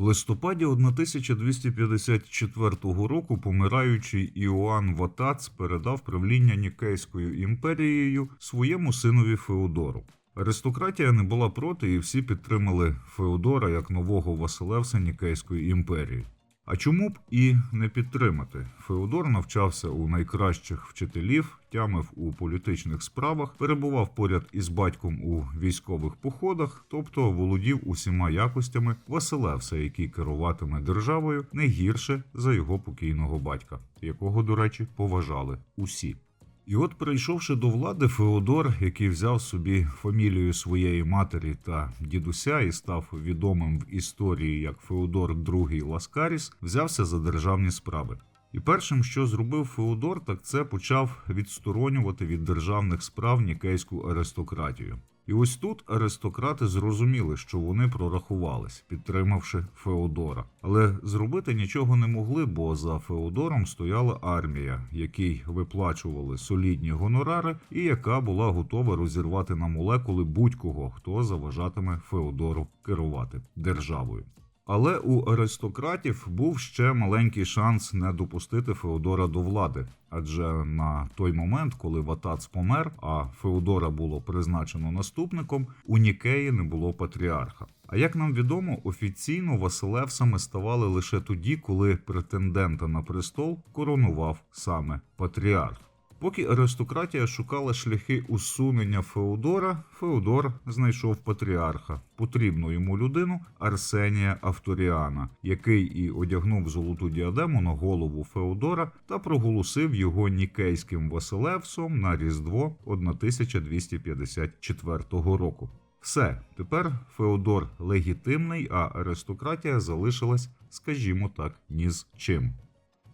В листопаді 1254 року помираючий Іоанн Ватац передав правління Нікейською імперією своєму синові Феодору. Аристократія не була проти, і всі підтримали Феодора як нового Василевса Нікейської імперії. А чому б і не підтримати? Феодор навчався у найкращих вчителів, тямив у політичних справах, перебував поряд із батьком у військових походах, тобто володів усіма якостями Василевса, який керуватиме державою не гірше за його покійного батька, якого, до речі, поважали усі. І от, прийшовши до влади, Феодор, який взяв собі фамілію своєї матері та дідуся і став відомим в історії як Феодор II Ласкаріс, взявся за державні справи. І першим, що зробив Феодор, так це почав відсторонювати від державних справ нікейську аристократію. І ось тут аристократи зрозуміли, що вони прорахувались, підтримавши Феодора. Але зробити нічого не могли, бо за Феодором стояла армія, якій виплачували солідні гонорари, і яка була готова розірвати на молекули будь-кого, хто заважатиме Феодору керувати державою. Але у аристократів був ще маленький шанс не допустити Феодора до влади, адже на той момент, коли Ватац помер, а Феодора було призначено наступником, у Нікеї не було патріарха. А як нам відомо, офіційно Василевсами ставали лише тоді, коли претендента на престол коронував саме патріарх. Поки аристократія шукала шляхи усунення Феодора, Феодор знайшов патріарха, потрібну йому людину Арсенія Авторіана, який і одягнув золоту діадему на голову Феодора та проголосив його нікейським Василевсом на Різдво 1254 року. Все, тепер Феодор легітимний, а аристократія залишилась, скажімо так, ні з чим.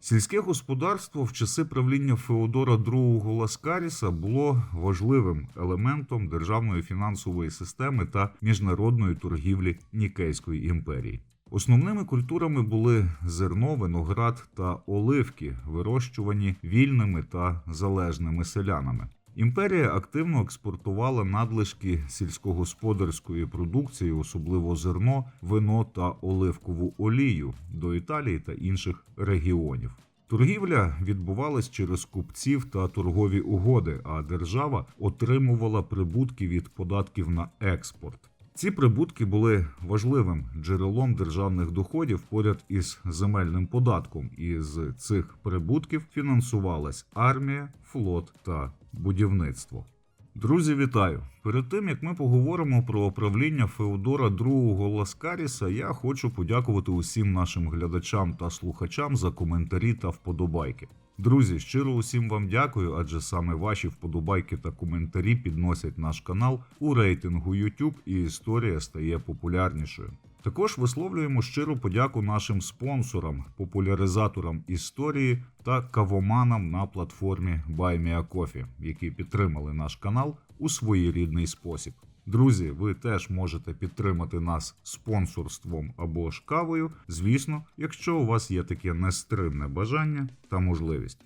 Сільське господарство в часи правління Феодора II Ласкаріса було важливим елементом державної фінансової системи та міжнародної торгівлі Нікейської імперії. Основними культурами були зерно, виноград та оливки, вирощувані вільними та залежними селянами. Імперія активно експортувала надлишки сільськогосподарської продукції, особливо зерно, вино та оливкову олію до Італії та інших регіонів. Торгівля відбувалась через купців та торгові угоди, а держава отримувала прибутки від податків на експорт. Ці прибутки були важливим джерелом державних доходів поряд із земельним податком, і з цих прибутків фінансувалась армія, флот та будівництво. Друзі, вітаю! Перед тим як ми поговоримо про правління Феодора II Ласкаріса, я хочу подякувати усім нашим глядачам та слухачам за коментарі та вподобайки. Друзі, щиро усім вам дякую, адже саме ваші вподобайки та коментарі підносять наш канал у рейтингу YouTube і історія стає популярнішою. Також висловлюємо щиру подяку нашим спонсорам, популяризаторам історії та кавоманам на платформі BuyMeACoffee, які підтримали наш канал у своєрідний спосіб. Друзі, ви теж можете підтримати нас спонсорством або ж кавою, звісно, якщо у вас є таке нестримне бажання та можливість.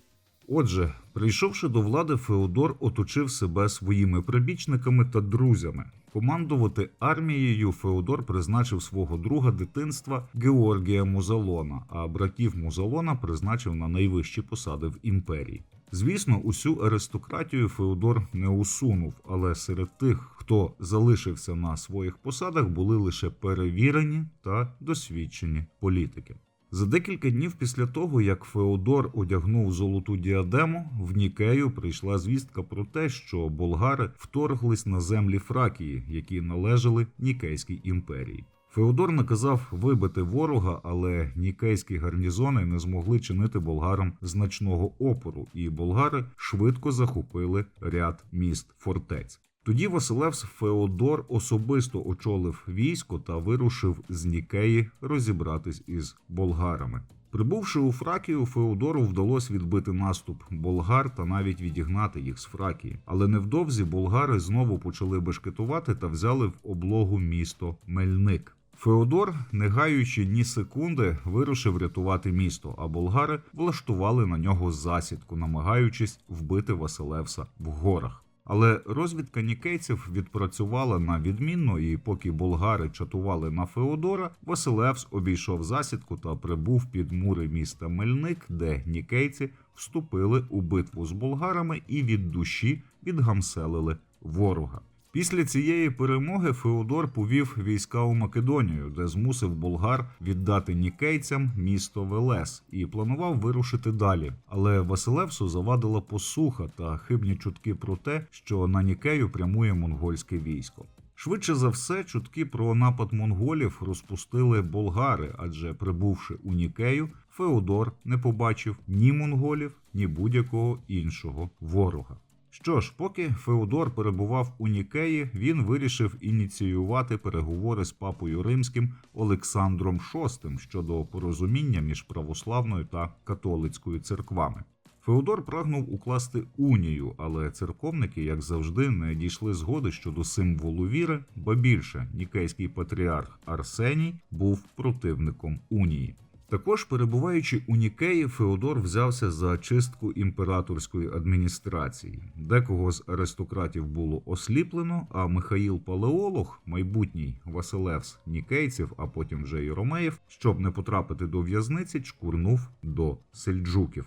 Отже, прийшовши до влади, Феодор оточив себе своїми прибічниками та друзями. Командувати армією Феодор призначив свого друга дитинства Георгія Музалона, а братів Музалона призначив на найвищі посади в імперії. Звісно, усю аристократію Феодор не усунув, але серед тих, хто залишився на своїх посадах, були лише перевірені та досвідчені політики. За декілька днів після того, як Феодор одягнув золоту діадему, в Нікею прийшла звістка про те, що болгари вторглись на землі Фракії, які належали Нікейській імперії. Феодор наказав вибити ворога, але нікейські гарнізони не змогли чинити болгарам значного опору, і болгари швидко захопили ряд міст фортець. Тоді Василевс Феодор особисто очолив військо та вирушив з Нікеї розібратись із болгарами. Прибувши у Фракію, Феодору вдалося відбити наступ болгар та навіть відігнати їх з Фракії. Але невдовзі болгари знову почали бешкетувати та взяли в облогу місто Мельник. Феодор, не гаючи ні секунди, вирушив рятувати місто, а болгари влаштували на нього засідку, намагаючись вбити Василевса в горах. Але розвідка нікейців відпрацювала на відмінно, і поки болгари чатували на Феодора, Василевс обійшов засідку та прибув під мури міста Мельник, де нікейці вступили у битву з болгарами і від душі відгамселили ворога. Після цієї перемоги Феодор повів війська у Македонію, де змусив болгар віддати нікейцям місто Велес і планував вирушити далі. Але Василевсу завадила посуха та хибні чутки про те, що на Нікею прямує монгольське військо. Швидше за все, чутки про напад монголів розпустили болгари, адже прибувши у Нікею, Феодор не побачив ні монголів, ні будь-якого іншого ворога. Що ж, поки Феодор перебував у Нікеї, він вирішив ініціювати переговори з папою римським Олександром VI щодо порозуміння між православною та католицькою церквами. Феодор прагнув укласти унію, але церковники, як завжди, не дійшли згоди щодо символу віри, ба більше нікейський патріарх Арсеній був противником унії. Також, перебуваючи у Нікеї, Феодор взявся за чистку імператорської адміністрації. Декого з аристократів було осліплено, а Михаїл Палеолог, майбутній Василевс Нікейців, а потім вже й Ромеїв, щоб не потрапити до в'язниці, чкурнув до сельджуків.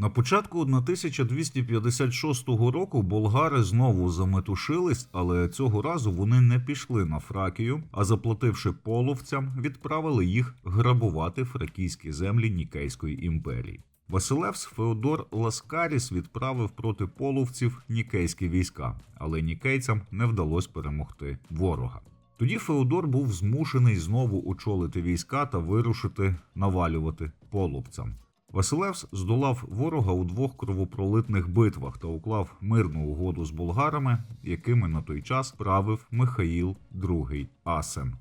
На початку 1256 року болгари знову заметушились, але цього разу вони не пішли на Фракію, а заплативши половцям, відправили їх грабувати фракійські землі Нікейської імперії. Василевс Феодор Ласкаріс відправив проти половців нікейські війська, але нікейцям не вдалося перемогти ворога. Тоді Феодор був змушений знову очолити війська та вирушити навалювати половцям. Василевс здолав ворога у двох кровопролитних битвах та уклав мирну угоду з болгарами, якими на той час правив Михаїл II Асен.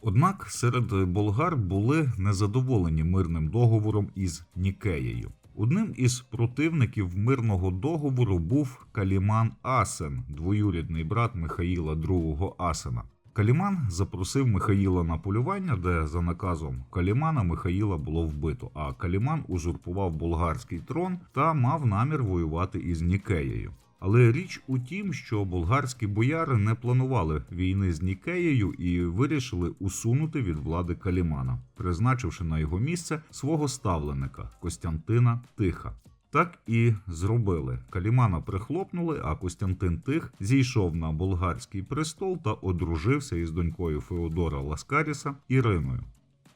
Однак серед болгар були незадоволені мирним договором із Нікеєю. Одним із противників мирного договору був Каліман Асен, двоюрідний брат Михаїла II Асена. Каліман запросив Михаїла на полювання, де за наказом Калімана Михаїла було вбито. А Каліман узурпував болгарський трон та мав намір воювати із Нікеєю. Але річ у тім, що болгарські бояри не планували війни з Нікеєю і вирішили усунути від влади Калімана, призначивши на його місце свого ставленика Костянтина Тиха. Так і зробили. Калімана прихлопнули, а Костянтин Тих зійшов на болгарський престол та одружився із донькою Феодора Ласкаріса Іриною.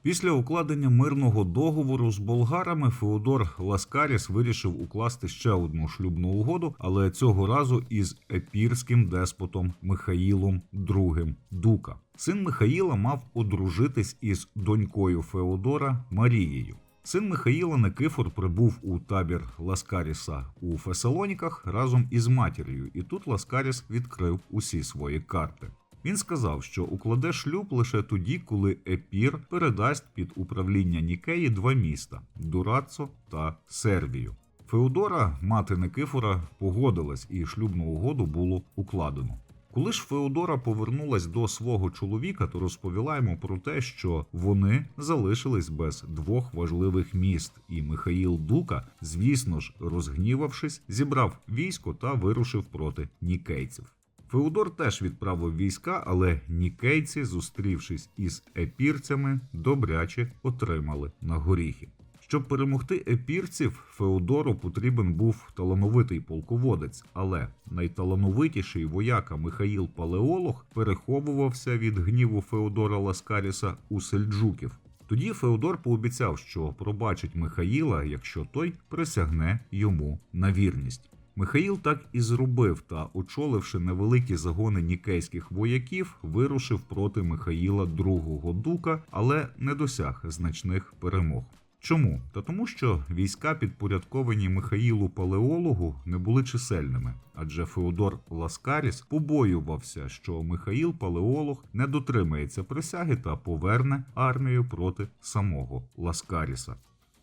Після укладення мирного договору з болгарами Феодор Ласкаріс вирішив укласти ще одну шлюбну угоду, але цього разу із епірським деспотом Михаїлом II Дука. Син Михаїла мав одружитись із донькою Феодора Марією. Син Михаїла Никифор прибув у табір Ласкаріса у Фесалоніках разом із матір'ю, і тут Ласкаріс відкрив усі свої карти. Він сказав, що укладе шлюб лише тоді, коли Епір передасть під управління Нікеї два міста Дурацо та Сервію. Феодора, мати Никифора, погодилась, і шлюбну угоду було укладено. Коли ж Феодора повернулась до свого чоловіка, то розповіла йому про те, що вони залишились без двох важливих міст, і Михаїл Дука, звісно ж, розгнівавшись, зібрав військо та вирушив проти нікейців. Феодор теж відправив війська, але нікейці, зустрівшись із епірцями, добряче отримали на горіхи. Щоб перемогти епірців, Феодору потрібен був талановитий полководець, але найталановитіший вояка Михаїл Палеолог переховувався від гніву Феодора Ласкаріса у сельджуків. Тоді Феодор пообіцяв, що пробачить Михаїла, якщо той присягне йому на вірність. Михаїл так і зробив та, очоливши невеликі загони нікейських вояків, вирушив проти Михаїла II Дука, але не досяг значних перемог. Чому? Та тому, що війська, підпорядковані Михаїлу Палеологу, не були чисельними, адже Феодор Ласкаріс побоювався, що Михаїл Палеолог не дотримається присяги та поверне армію проти самого Ласкаріса.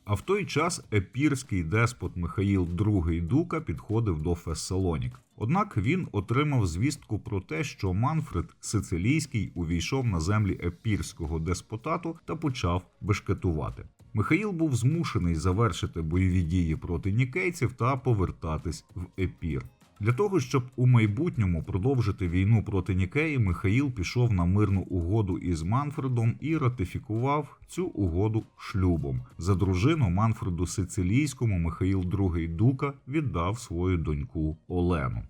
А в той час епірський деспот Михаїл II Дука підходив до Фессалонік. Однак він отримав звістку про те, що Манфред Сицилійський увійшов на землі епірського деспотату та почав бешкетувати. Михаїл був змушений завершити бойові дії проти нікейців та повертатись в епір. Для того, щоб у майбутньому продовжити війну проти Нікеї, Михаїл пішов на мирну угоду із Манфредом і ратифікував цю угоду шлюбом. За дружину Манфреду Сицилійському Михаїл II Дука віддав свою доньку Олену.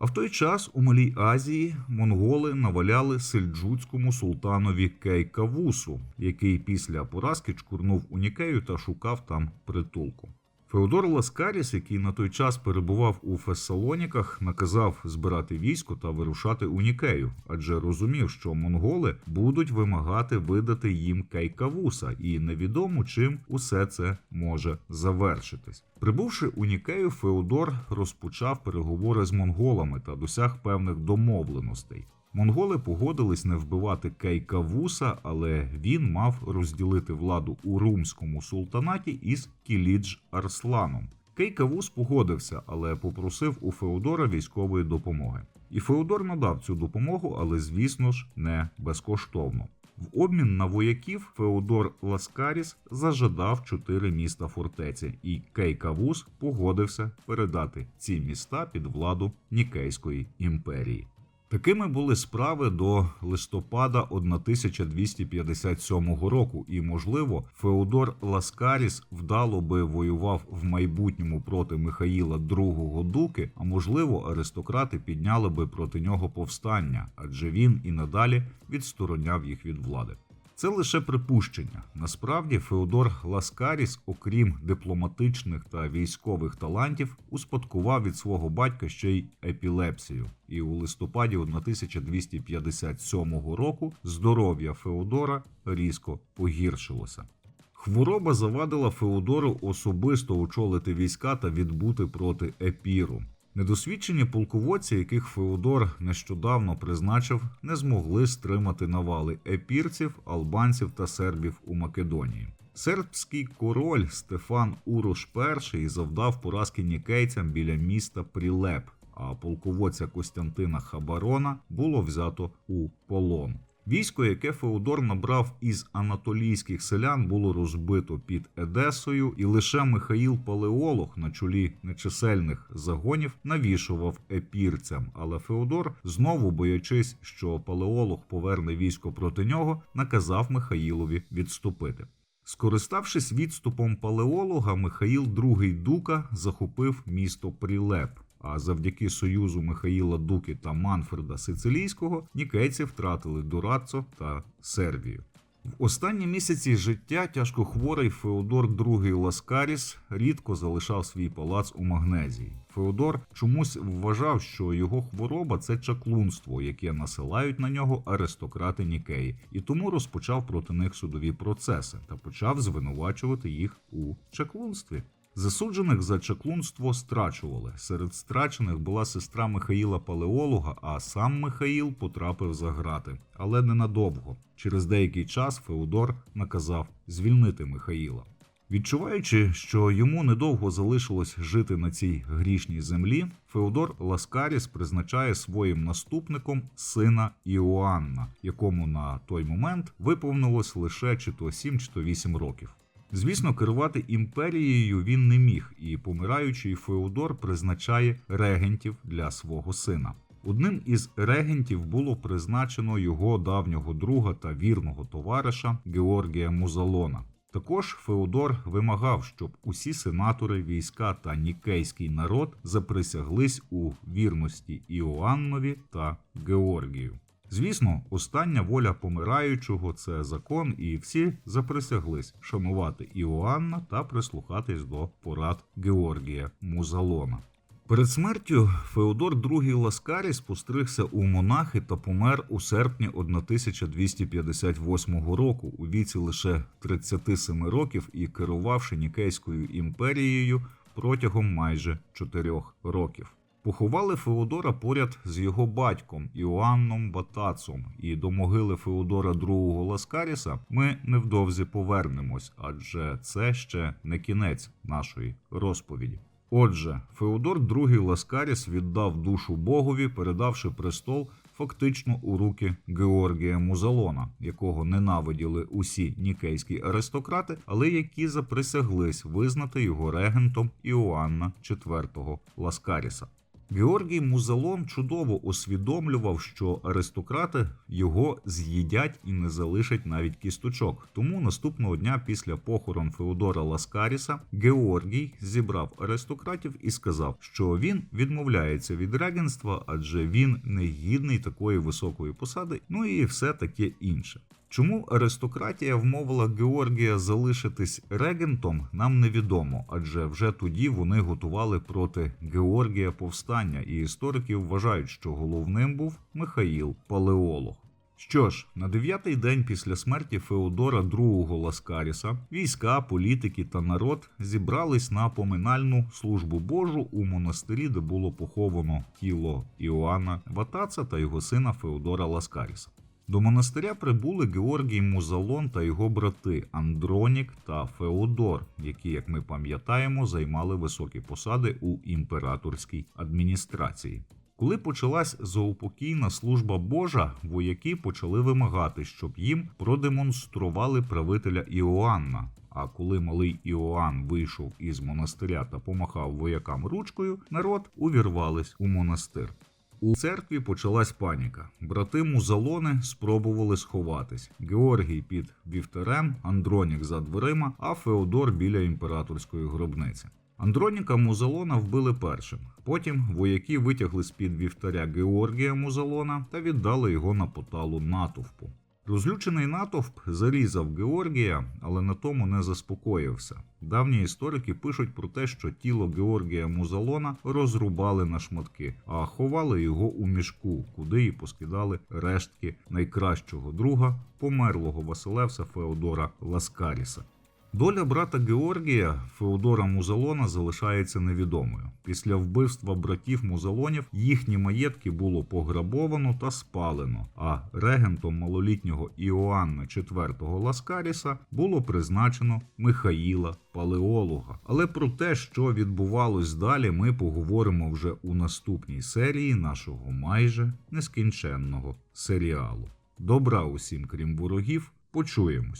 А в той час у Малій Азії монголи наваляли сельджуцькому султанові Кейкавусу, який після поразки чкурнув у Нікею та шукав там притулку. Феодор Ласкаріс, який на той час перебував у Фесалоніках, наказав збирати військо та вирушати у Нікею, адже розумів, що монголи будуть вимагати видати їм Кейкавуса, і невідомо чим усе це може завершитись. Прибувши у Нікею, Феодор розпочав переговори з монголами та досяг певних домовленостей. Монголи погодились не вбивати Кейкавуса, але він мав розділити владу у румському султанаті із Кілідж Арсланом. Кейкавус погодився, але попросив у Феодора військової допомоги. І Феодор надав цю допомогу, але звісно ж не безкоштовно. В обмін на вояків Феодор Ласкаріс зажадав чотири міста фортеці, і Кейкавус погодився передати ці міста під владу Нікейської імперії. Такими були справи до листопада 1257 року, і, можливо, Феодор Ласкаріс вдало би воював в майбутньому проти Михаїла II Дуки, а можливо, аристократи підняли би проти нього повстання, адже він і надалі відстороняв їх від влади. Це лише припущення. Насправді Феодор Ласкаріс, окрім дипломатичних та військових талантів, успадкував від свого батька ще й епілепсію. І у листопаді 1257 року здоров'я Феодора різко погіршилося. Хвороба завадила Феодору особисто очолити війська та відбути проти епіру. Недосвідчені полководці, яких Феодор нещодавно призначив, не змогли стримати навали епірців, албанців та сербів у Македонії. Сербський король Стефан Урош І завдав поразки нікейцям біля міста Прілеп, а полководця Костянтина Хабарона було взято у полон. Військо, яке Феодор набрав із анатолійських селян, було розбито під Едесою, і лише Михаїл Палеолог на чолі нечисельних загонів навішував епірцям. Але Феодор, знову боячись, що Палеолог поверне військо проти нього, наказав Михаїлові відступити. Скориставшись відступом палеолога, Михаїл II Дука захопив місто Прілеп. А завдяки союзу Михаїла Дуки та Манфреда Сицилійського нікейці втратили Дураццо та Сербію. В останні місяці життя тяжкохворий Феодор II Ласкаріс рідко залишав свій палац у Магнезії. Феодор чомусь вважав, що його хвороба це чаклунство, яке насилають на нього аристократи Нікеї, і тому розпочав проти них судові процеси та почав звинувачувати їх у чаклунстві. Засуджених за чаклунство страчували. Серед страчених була сестра Михаїла Палеолога, а сам Михаїл потрапив за грати, але ненадовго. Через деякий час Феодор наказав звільнити Михаїла. Відчуваючи, що йому недовго залишилось жити на цій грішній землі, Феодор Ласкаріс призначає своїм наступником сина Іоанна, якому на той момент виповнилось лише чи то 7, чи то 8 років. Звісно, керувати імперією він не міг, і помираючий Феодор призначає регентів для свого сина. Одним із регентів було призначено його давнього друга та вірного товариша Георгія Музалона. Також Феодор вимагав, щоб усі сенатори, війська та нікейський народ заприсяглись у вірності Іоаннові та Георгію. Звісно, остання воля помираючого це закон, і всі заприсяглись шанувати Іоанна та прислухатись до порад Георгія Музалона. Перед смертю Феодор II Ласкаріс постригся у монахи та помер у серпні 1258 року у віці лише 37 років і керувавши Нікейською імперією протягом майже 4 років. Поховали Феодора поряд з його батьком Іоанном Батацом, і до могили Феодора II Ласкаріса ми невдовзі повернемось, адже це ще не кінець нашої розповіді. Отже, Феодор II Ласкаріс віддав душу Богові, передавши престол фактично у руки Георгія Музалона, якого ненавиділи усі нікейські аристократи, але які заприсяглись визнати його регентом Іоанна IV Ласкаріса. Георгій Музалон чудово усвідомлював, що аристократи його з'їдять і не залишать навіть кісточок. Тому наступного дня після похорон Феодора Ласкаріса Георгій зібрав аристократів і сказав, що він відмовляється від регенства, адже він не гідний такої високої посади, ну і все таке інше. Чому аристократія вмовила Георгія залишитись регентом, нам невідомо, адже вже тоді вони готували проти Георгія повстання, і історики вважають, що головним був Михаїл Палеолог. Що ж, на дев'ятий день після смерті Феодора II Ласкаріса війська, політики та народ зібрались на поминальну службу Божу у монастирі, де було поховано тіло Іоанна Ватаца та його сина Феодора Ласкаріса. До монастиря прибули Георгій Музалон та його брати Андронік та Феодор, які, як ми пам'ятаємо, займали високі посади у імператорській адміністрації. Коли почалась заупокійна служба Божа, вояки почали вимагати, щоб їм продемонстрували правителя Іоанна. А коли малий Іоанн вийшов із монастиря та помахав воякам ручкою, народ увірвались у монастир. У церкві почалась паніка. Брати музалони спробували сховатись. Георгій під вівтарем, Андронік за дверима, а Феодор біля імператорської гробниці. Андроніка Музалона вбили першим. Потім вояки витягли з під вівтаря Георгія Музалона та віддали його на поталу натовпу. Розлючений натовп зарізав Георгія, але на тому не заспокоївся. Давні історики пишуть про те, що тіло Георгія Музалона розрубали на шматки, а ховали його у мішку, куди і поскидали рештки найкращого друга, померлого Василевса Феодора Ласкаріса. Доля брата Георгія Феодора Музалона залишається невідомою. Після вбивства братів Музалонів їхні маєтки було пограбовано та спалено, а регентом малолітнього Іоанна IV Ласкаріса було призначено Михаїла Палеолога. Але про те, що відбувалось далі, ми поговоримо вже у наступній серії нашого майже нескінченного серіалу. Добра усім, крім ворогів, почуємось.